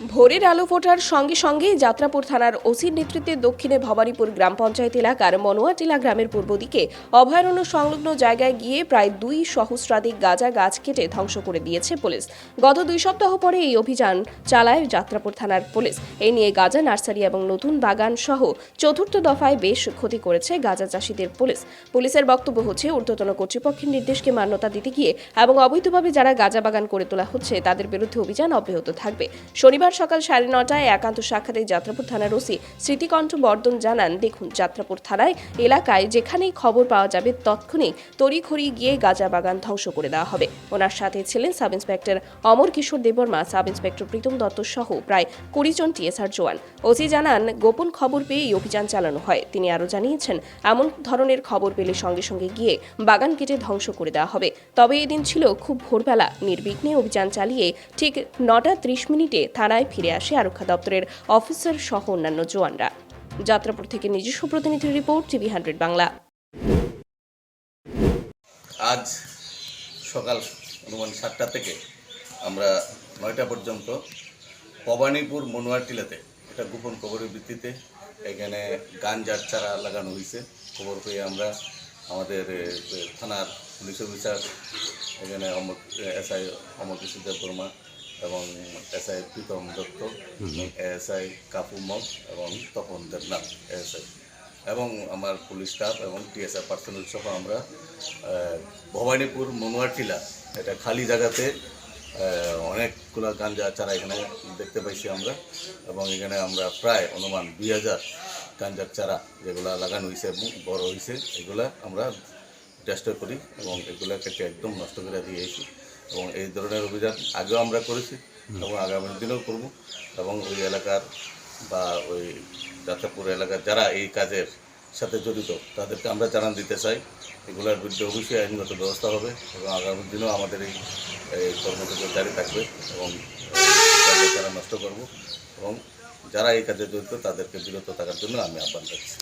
ভোরের আলো ফোটার সঙ্গে সঙ্গেই যাত্রাপুর থানার ওসির নেতৃত্বে দক্ষিণে ভবানীপুর গ্রাম পঞ্চায়েত এলাকার মনোয়াটিলা গ্রামের পূর্ব দিকে অভয়ারণ্য সংলগ্ন জায়গায় গিয়ে প্রায় দুই সহস্রাধিক গাঁজা গাছ কেটে ধ্বংস করে দিয়েছে পুলিশ। গত দুই সপ্তাহ পরে এই অভিযান চালায় যাত্রাপুর থানার পুলিশ। এ নিয়ে গাঁজা, নার্সারি এবং নতুন বাগান সহ চতুর্থ দফায় বেশ ক্ষতি করেছে গাঁজা চাষিদের পুলিশ। পুলিশের বক্তব্য হচ্ছে, ঊর্ধ্বতন কর্তৃপক্ষের নির্দেশকে মান্যতা দিতে গিয়ে এবং অবৈধভাবে যারা গাঁজা বাগান করে তোলা হচ্ছে, তাদের বিরুদ্ধে অভিযান অব্যাহত থাকবে। শনিবার সকাল সাড়ে নটায় একান্ত সাক্ষাতে যাত্রাপুর থানার ওসি স্মৃতিকণ্ঠ বর্ধন জানান, দেখুন, যাত্রাপুর থানায় এলাকায় যেখানেই খবর পাওয়া যাবে, তৎক্ষণিক তড়িঘড়ি গিয়ে গাঁজা বাগান ধ্বংস করে দেওয়া হবে। ওনার সাথে ছিলেন sub inspector Amar Kishore Debbarma, sub inspector Pritam Datta সহ প্রায় কুড়ি জন টিএসআর জওয়ান। ওসি জানান, গোপন খবর পেয়ে এই অভিযান চালানো হয়। তিনি আরও জানিয়েছেন, এমন ধরনের খবর পেলে সঙ্গে সঙ্গে গিয়ে বাগান কেটে ধ্বংস করে দেওয়া হবে। তবে এদিন ছিল খুব ভোরবেলা, নির্বিঘ্নে অভিযান চালিয়ে ঠিক নটা ত্রিশ মিনিটে থানায় ফিরে আসে আরক্ষা দপ্তরের অফিসার সহ অন্যান্য জওয়ানরা। যাত্রাপুর থেকে নিজস্ব প্রতিনিধির রিপোর্ট, টিভি হান্ড্রেড বাংলা। আজ সকাল অনুমান সাতটা থেকে আমরা নয়টা পর্যন্ত ভবানীপুর মনোয়ার টিলাতে একটা গোপন খবরের ভিত্তিতে এখানে গাঞ্জার চারা লাগানো হয়েছে খবর পেয়ে আমরা আমাদের থানার পুলিশ অফিসার, এখানে Amar SI Amar Krishna Deb Barma S I Pritam Datta SI Kapu Mog এবং তপন দেবনাথ এস আই এবং আমার পুলিশ স্টাফ এবং টিএসআর পার্সোনাল সহ আমরা ভবানীপুর মনোয়ার টিলা এটা খালি জায়গাতে অনেকগুলো গাঞ্জা চারা এখানে দেখতে পাইছি আমরা। এবং এখানে আমরা প্রায় অনুমান দুই হাজার গাঞ্জার চারা যেগুলো লাগানো হয়েছে এবং বড় হয়েছে এগুলা আমরা চেষ্টা করি এবং এগুলা কেটে একদম নষ্ট করে দিয়েছি। এবং এই ধরনের অভিযান আগেও আমরা করেছি এবং আগামী দিনেও করব এবং ওই এলাকার বা ওই যাত্রাপুর এলাকার যারা এই কাজের সাথে জড়িত, তাদেরকে আমরা জানান দিতে চাই। এগুলোর বিরুদ্ধে অবশ্যই আইনগত ব্যবস্থা হবে এবং আগামী দিনেও আমাদের এই কর্মসূচি জারি থাকবে এবং তারা নষ্ট করব এবং যারা এই কাজে জড়িত তাদেরকে বিরত থাকার জন্য আমি আহ্বান রাখছি